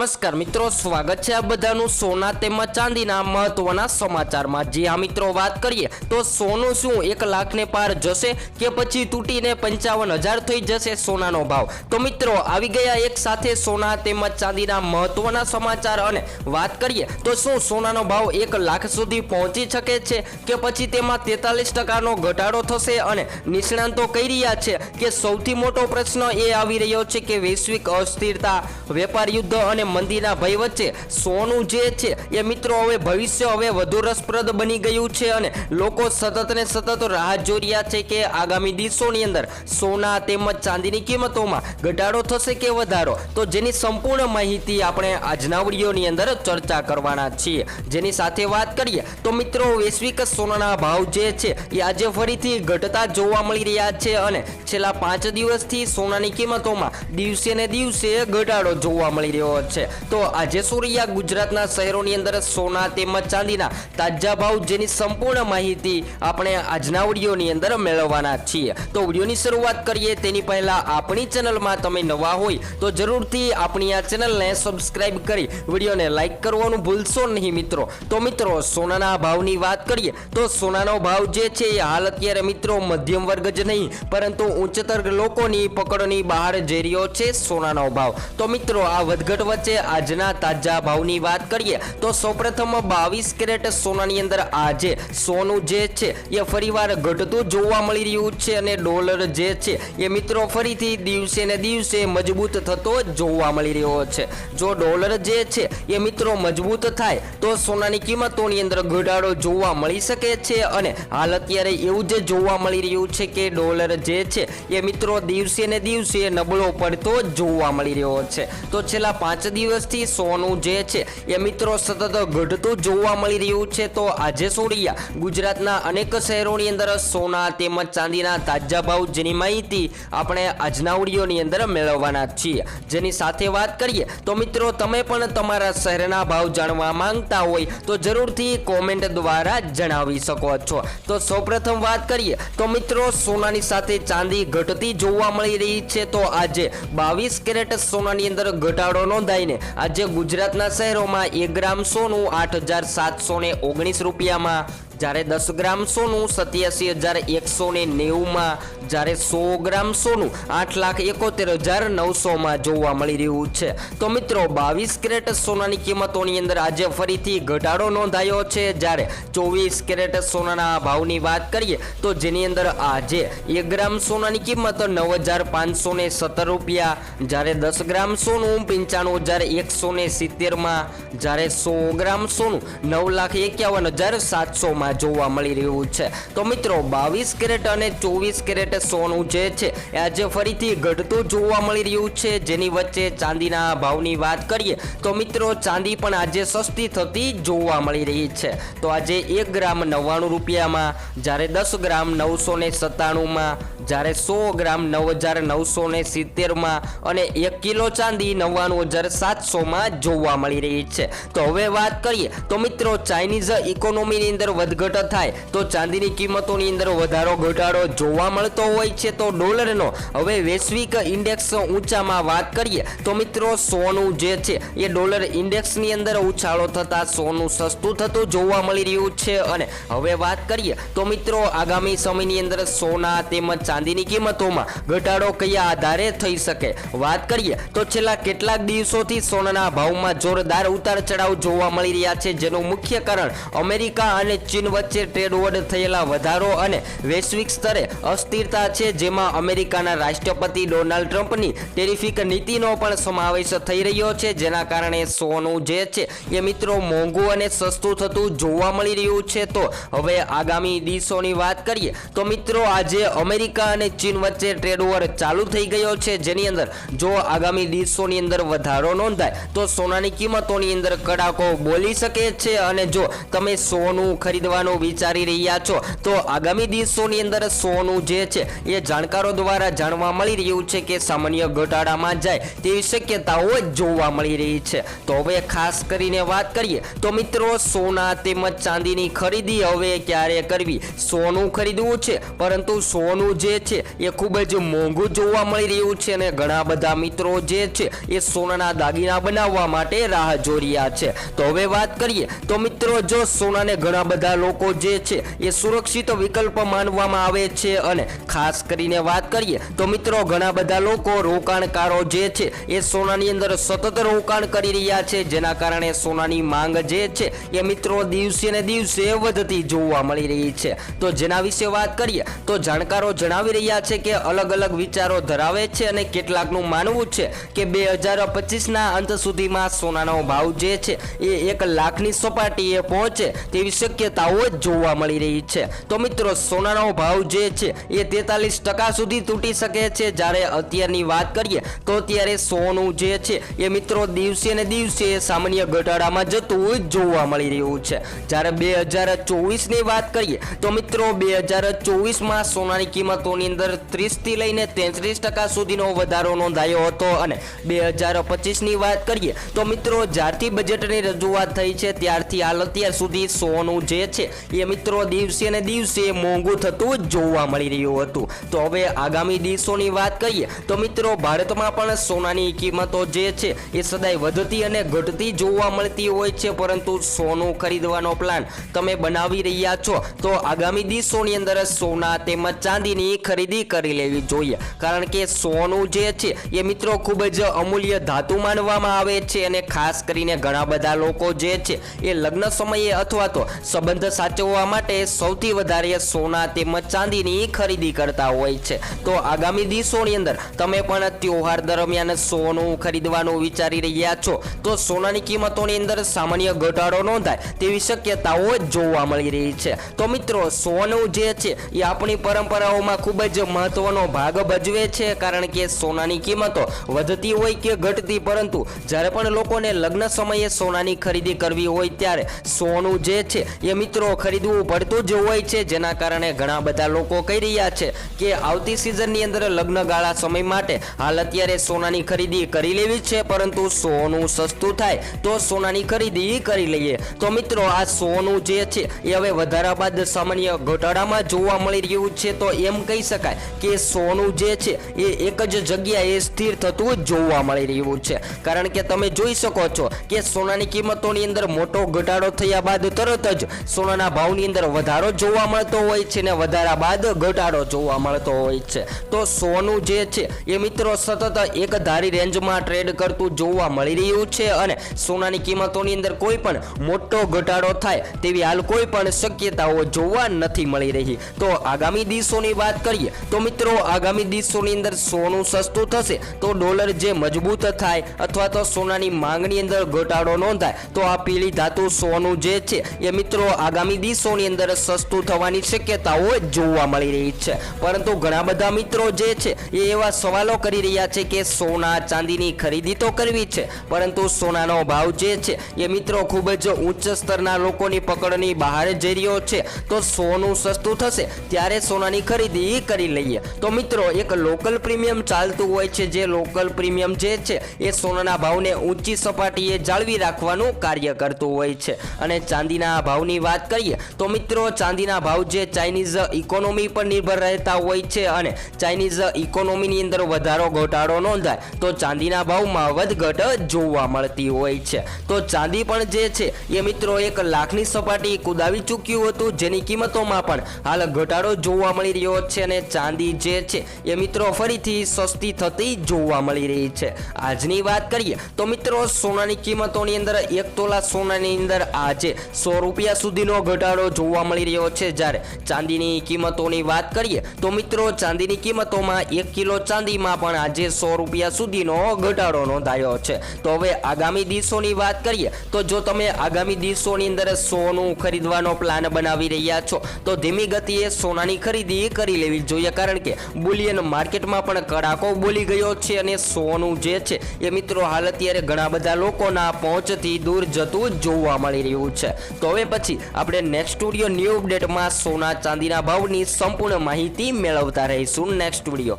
નમસ્કાર મિત્રો, સ્વાગત છે આ બધાનું સોના તેમજ ચાંદીના મહત્વના સમાચારમાં. જે આ મિત્રો, વાત કરીએ તો સોનું શું એક લાખને પાર જશે કે પછી તૂટીને પંચાવન હજાર થઈ જશે સોનાનો ભાવ? તો મિત્રો, આવી ગયા એક સાથે સોના તેમજ ચાંદીના મહત્વના સમાચાર અને વાત કરીએ તો શું સોનાનો ભાવ એક લાખ સુધી પહોંચી શકે છે કે પછી તેમાં તેતાલીસ ટકાનો ઘટાડો થશે? અને નિષ્ણાંતો કહી રહ્યા છે કે સૌથી મોટો પ્રશ્ન એ આવી રહ્યો છે કે વૈશ્વિક અસ્થિરતા, વેપાર યુદ્ધ અને મંદીના ભય વચ્ચે સોનું જે છે, એ મિત્રો હવે ભવિષ્ય હવે વધુ રસપ્રદ બની ગયું છે અને લોકો સતત ને સતત રાહ જોઈ રહ્યા છે કે આગામી દિવસોની અંદર સોના તેમજ ચાંદીની કિંમતોમાં ઘટાડો થશે કે વધારો? તો જેની સંપૂર્ણ માહિતી આપણે આજના વિડીયોની અંદર ચર્ચા કરવાના છીએ. જેની સાથે વાત કરીએ, તો મિત્રો વૈશ્વિક સોનાના ભાવ જે છે, એ આજે ફરીથી ઘટતા જોવા મળી રહ્યા છે અને છેલ્લા પાંચ દિવસથી સોનાની કિંમતોમાં દિવસે ને દિવસે ઘટાડો જોવા મળી રહ્યો છે. તો આજે સુરિયા ગુજરાતના શહેરોની અંદર સોના તેમજ ચાંદીના તાજા ભાવ જેની સંપૂર્ણ માહિતી આપણે આજના વિડીયોની અંદર મેળવવાના છીએ. તો વિડીયોની શરૂઆત કરીએ. તેની પહેલા આપણી ચેનલમાં તમે નવા હોય તો જરૂરથી આપણી આ ચેનલને સબસ્ક્રાઇબ કરી વિડીયોને લાઈક કરવાનું ભૂલશો નહીં મિત્રો. તો મિત્રો, સોનાના ભાવની વાત કરીએ તો સોનાનો ભાવ જે છે એ હાલ અત્યારે મિત્રો મધ્યમ વર્ગ જ નહીં, પરંતુ ઉચ્ચતર લોકોની પકડની બહાર જઈ રહ્યો છે સોનાનો ભાવ. તો મિત્રો, આ વધઘટ વચ્ચે આજના તાજા ભાવની વાત કરીએ, તો સૌપ્રથમ બાવીસ કેરેટ સોનાની અંદર આજે સોનું જે છે, એ ફરીવાર ઘટતું જોવા મળી રહ્યું છે અને ડોલર જે છે, એ મિત્રો ફરીથી દિવસે ને દિવસે મજબૂત થતો જોવા મળી રહ્યો છે. જો ડોલર જે છે, એ મિત્રો મજબૂત થાય, તો સોનાની કિંમતોની અંદર ઘટાડો જોવા મળી શકે છે અને હાલ અત્યારે એવું જ જોવા મળી રહ્યું છે કે ડોલર જે છે, એ મિત્રો દિવસે ને દિવસે નબળો પડતો જોવા મળી રહ્યો છે. તો છેલ્લા પાંચ દિવસથી સોનું જે છે એ મિત્રો સતત ઘટતું જોવા મળી રહ્યું છે. તો આજે સોડિયા ગુજરાતના અનેક શહેરોની અંદર સોના તેમજ ચાંદીના તાજા ભાવ જેની માહિતી આપણે આજના ઓડિયોની અંદર મેળવવાના છીએ. જેની સાથે વાત કરીએ તો મિત્રો તમે પણ તમારા શહેરના ભાવ જાણવા માંગતા હોય તો જરૂરથી કોમેન્ટ દ્વારા જણાવી શકો છો. તો સૌપ્રથમ વાત કરીએ તો મિત્રો સોનાની સાથે ચાંદી ઘટતી જોવા મળી રહી છે. તો આજે બાવીસ કેરેટ સોનાની અંદર ઘટાડો નોંધાઈને આજે ગુજરાતના શહેરોમાં એક ગ્રામ સોનું આઠ હજાર સાતસો ઓગણીસ રૂપિયામાં જ્યારે દસ ગ્રામ સોનું, સત્યાસી હજાર એકસો ને નેવુંમાં જ્યારે સો ગ્રામ સોનું, આઠ લાખ એકોતેર હજાર નવસોમાં જોવા મળી રહ્યું છે. તો મિત્રો, બાવીસ કેરેટ સોનાની કિંમતોની અંદર આજે ફરીથી ઘટાડો નોંધાયો છે. જ્યારે ચોવીસ કેરેટ સોનાના ભાવની વાત કરીએ, તો જેની અંદર આજે એક ગ્રામ સોનાની કિંમત નવ હજાર પાંચસો ને સત્તર રૂપિયા, જ્યારે દસ ગ્રામ સોનું પંચાણું હજાર એકસો ને સિત્તેરમાં, જ્યારે સો ગ્રામ સોનું નવ લાખ એકાવન હજાર સાતસોમાં જોવા મળી રહ્યું છે. તો મિત્રો, બાવીસ કેરેટ અને ચોવીસ કેરેટ સોનું જે છે, એ આજે ફરીથી ઘટતું જોવા મળી રહ્યું છે. જેની વચ્ચે ચાંદીના ભાવની વાત કરીએ, તો મિત્રો, ચાંદી પણ આજે સસ્તી થતી જોવા મળી રહી છે. તો આજે એક ગ્રામ નવ્વાણું રૂપિયામાં, જ્યારે દસ ગ્રામ નવસો ને સત્તાણુંમાં, જ્યારે સો ગ્રામ નવ હજાર નવસો ને સિત્તેરમાં અને એક કિલો ચાંદી નવ્વાણું હજાર સાતસોમાં જોવા મળી રહી છે. તો હવે વાત કરીએ, તો મિત્રો, ચાઇનીઝ ઇકોનોમીની અંદર વધઘટ થાય, તો ચાંદીની કિંમતોની અંદર વધારો ઘટાડો જોવા મળતો હોય છે. તો ડોલરનો હવે વૈશ્વિક ઇન્ડેક્સ ઊંચામાં વાત કરીએ, તો મિત્રો સોનું જે છે, એ ડોલર ઇન્ડેક્સની અંદર ઉછાળો થતાં સોનું સસ્તું થતું જોવા મળી રહ્યું છે. અને હવે વાત કરીએ, તો મિત્રો આગામી સમયની અંદર સોના તેમજ ચાંદીની કિંમતોમાં ઘટાડો કયા આધારે થઈ શકે? વાત કરીએ, તો છેલ્લા કેટલાક દિવસોથી સોનાના ભાવમાં જોરદાર ઉતાર ચઢાવ જોવા મળી રહ્યા છે, જેનું મુખ્ય કારણ અમેરિકા અને ચીન વચ્ચે ટ્રેડ વોર થયેલા વધારો અને વૈશ્વિક સ્તરે અસ્થિરતા છે, જેમાં અમેરિકાના રાષ્ટ્રપતિ ડોનાલ્ડ ટ્રમ્પની ટેરિફિક નીતિનો પણ સમાવેશ થઈ રહ્યો છે, જેના કારણે સોનું જે છે, એ મિત્રો મોંઘું અને સસ્તું થતું જોવા મળી રહ્યું છે. તો હવે આગામી દિવસોની વાત કરીએ, તો મિત્રો આજે અમેરિકા અને ચીન વચ્ચે ટ્રેડ વોર ચાલુ થઈ ગયો છે. જેની અંદર જો આગામી દિવસોની અંદર વધારો નોંધાય, તો સોનાની કિંમતોની અંદર કડાકો બોલી શકે છે. અને જો તમે સોનું ખરીદવા ખરીદવાનું વિચારી રહ્યા છો. તો આગામી દિવસોની અંદર સોનું જે છે, એ જાણકારો દ્વારા જાણવા મળી રહ્યું છે કે સામાન્ય ઘટાડામાં જાય તેવી શક્યતાઓ જોવા મળી રહી છે. તો હવે ખાસ કરીને વાત કરીએ, તો મિત્રો સોના તેમજ ચાંદીની ખરીદી હવે ક્યારે કરવી? સોનું ખરીદવું છે, પરંતુ સોનું જે છે, એ ખૂબ જ મોંઘું જોવા મળી રહ્યું છે અને ઘણા બધા મિત્રો જે છે, એ સોનાના દાગીના બનાવવા માટે રાહ જોઈ રહ્યા છે. તો હવે વાત કરીએ, તો મિત્રો જો સોનાને ઘણા બધા લોકો જે છે, એ સુરક્ષિત વિકલ્પ માનવામાં આવે છે. અને ખાસ કરીને વાત કરીએ, તો મિત્રો, ઘણા બધા લોકો રોકાણકારો જે છે, એ સોનાની અંદર સતત રોકાણ કરી રહ્યા છે. જેના કારણે સોનાની માંગ જે છે, એ મિત્રો, દિવસે ને દિવસે વધતી જોવા મળી રહી છે. તો જેના વિશે વાત કરીએ, તો જાણકારો જણાવી રહ્યા છે કે અલગ અલગ વિચારો ધરાવે છે અને કેટલાકનું માનવું છે કે બે હજાર પચીસના અંત સુધીમાં સોનાનો ભાવ જે છે, એ એક લાખની સપાટીએ પહોંચે તેવી શક્યતાઓ જ જોવા મળી રહી છે. તો મિત્રો, સોનાનો ભાવ જે છે, એ તેતાલીસ ટકા સુધી તૂટી શકે છે. જ્યારે અત્યારની વાત કરીએ, તો અત્યારે સોનું જે છે, એ મિત્રો દિવસે ને દિવસે સામાન્ય ઘટાડામાં જતું જ જોવા મળી રહ્યું છે. જ્યારે બે હજાર ચોવીસની વાત કરીએ, તો મિત્રો, બે હજાર ચોવીસમાં સોનાની કિંમતોની અંદર ત્રીસથી લઈને તેત્રીસ ટકા સુધીનો વધારો નોંધાયો હતો. અને બે હજાર પચીસની વાત કરીએ, તો મિત્રો, જ્યારથી બજેટની રજૂઆત થઈ છે, ત્યારથી હાલ અત્યાર સુધી સોનું જે છે એ મિત્રો દિવસે ને દિવસે મોંઘું થતું જોવા મળી રહ્યું હતું. તો હવે આગામી દિવસોની વાત કરીએ, તો મિત્રો ભારતમાં પણ સોનાની કિંમતો જે છે, એ સદાય વધતી અને ઘટતી જોવા મળતી હોય છે, પરંતુ સોનું ખરીદવાનો પ્લાન તમે બનાવી રહ્યા છો, તો આગામી દિવસોની અંદર સોના તેમજ ચાંદીની ખરીદી કરી લેવી જોઈએ. કારણ કે સોનું જે છે, એ મિત્રો ખૂબ જ અમૂલ્ય ધાતુ માનવામાં આવે છે અને ખાસ કરીને ઘણા બધા લોકો જે છે, એ લગ્ન સમયે અથવા તો સંબંધ સાચવવા માટે સૌથી વધારે સોના તેમજ ચાંદીની ખરીદી કરતા હોય છે. તો આગામી દિવસોની અંદર તમે પણ તહેવાર દરમિયાન સોનું ખરીદવાનું વિચારી રહ્યા છો. તો સોનાની કિંમતોની અંદર સામાન્ય ઘટાડો નોંધાય તેવી શક્યતાઓ જોવા મળી રહી છે. તો મિત્રો, સોનું જે છે એ આપણી પરંપરાઓમાં ખૂબ જ મહત્વનો ભાગ ભજવે છે કારણ કે સોનાની કિંમતો વધતી હોય કે ઘટતી પરંતુ જ્યારે પણ લોકોને લગ્ન સમયે સોનાની ખરીદી કરવી હોય ત્યારે સોનું જે છે એ મિત્રો ખરીદવું પડતું જ હોય છે, જેના કારણે ઘણા બધા લોકો કહી રહ્યા છે કે આવતી સિઝનની અંદર લગ્ન ગાળા સમય માટે હાલ અત્યારે સોનાની ખરીદી કરી લેવી છે, પરંતુ સોનું સસ્તું થાય તો સોનાની ખરીદી કરી લઈએ. તો મિત્રો, આ સોનું જે છે, એ હવે વધારા બાદ સામાન્ય ઘટાડામાં જોવા મળી રહ્યું છે, તો એમ કહી શકાય કે સોનું જે છે, એ એક જ જગ્યાએ સ્થિર થતું જોવા મળી રહ્યું છે. કારણ કે તમે જોઈ શકો છો કે સોનાની કિંમતોની અંદર મોટો ઘટાડો થયા બાદ તરત જ સોનાના ભાવની અંદર વધારો જોવા મળતો હોય છે ને વધારા બાદ ઘટાડો જોવા મળતો હોય છે. તો સોનું જે છે એ મિત્રો સતત એક ધારી રેન્જમાં ટ્રેડ કરતું જોવા મળી રહ્યું છે અને સોનાની કિંમતોની અંદર કોઈ પણ મોટો ઘટાડો થાય તેવી હાલ કોઈ પણ શક્યતાઓ જોવા નથી મળી રહી. તો આગામી દિવસોની વાત કરીએ તો મિત્રો આગામી દિવસોની અંદર સોનું સસ્તું થશે તો ડોલર જે મજબૂત થાય અથવા તો સોનાની માંગની અંદર ઘટાડો નોંધાય તો આ પીળી ધાતુ સોનું જે છે એ મિત્રો આગામી દિવસોની અંદર સસ્તું થવાની શક્યતાઓ જોવા મળી રહી છે. પરંતુ ઘણા બધા મિત્રો જે છે, એ એવા સવાલો કરી રહ્યા છે કે સોના ચાંદીની ખરીદી તો કરવી છે, પરંતુ સોનાનો ભાવ જે છે, એ મિત્રો ખૂબ જ ઉચ્ચ સ્તરના લોકોની પકડની બહાર જઈ રહ્યો છે. તો સોનું સસ્તું થશે, ત્યારે સોનાની ખરીદી કરી લઈએ. તો મિત્રો, એક લોકલ પ્રીમિયમ ચાલતું હોય છે, જે લોકલ પ્રીમિયમ જે છે, એ સોનાના ભાવને ઊંચી સપાટીએ જાળવી રાખવાનું કાર્ય કરતું હોય છે. અને ચાંદીના ભાવની વાત કરીએ. તો મિત્રો, ચાંદીના ભાવ જે ચાઇનીઝ ઇકોનોમી પર નિર્ભર રહેતા હોય છે અને ચાઇનીઝ ઇકોનોમીની અંદર વધારો ઘટાડો નોંધાય, તો ચાંદીના ભાવમાં વધઘટ જોવા મળતી હોય છે. તો ચાંદી પણ જે છે, એ મિત્રો એક લાખની સપાટી કુદાવી ચૂક્યું હતું, જેની કિંમતોમાં પણ હાલ ઘટાડો જોવા મળી રહ્યો છે અને ચાંદી જે છે, એ મિત્રો ફરીથી સસ્તી થતી જોવા મળી રહી છે. આજની વાત કરીએ, તો મિત્રો, સોનાની કિંમતોની અંદર એક તોલા સોનાની અંદર આજે સો રૂપિયા સુધીનો ઘટાડો જોવા મળી રહ્યો છે. જ્યારે ચાંદીની કિંમતોની વાત કરીએ, તો મિત્રો, ચાંદીની કિંમતોમાં એક કિલો ચાંદીમાં પણ આજે સો રૂપિયા સુધીનો ઘટાડો નોંધાયો છે. તો હવે આગામી દિવસોની વાત કરીએ, તો જો તમે આગામી દિવસોની અંદર સોનું ખરીદવાનો પ્લાન બનાવી રહ્યા છો, તો ધીમી ગતિએ સોનાની ખરીદી કરી લેવી જોઈએ. કારણ કે બુલિયન માર્કેટમાં પણ કડાકો બોલી ગયો છે અને સોનું જે છે, એ મિત્રો, હાલ અત્યારે ઘણા બધા લોકોના પહોંચથી દૂર જતું જોવા મળી રહ્યું છે. તો હવે પછી આપણે નેક્સ્ટ સ્ટુડિયો ન્યૂ અપડેટમાં સોના ચાંદીના ભાવની સંપૂર્ણ માહિતી મેળવતા રહીશું નેક્સ્ટ વીડિયો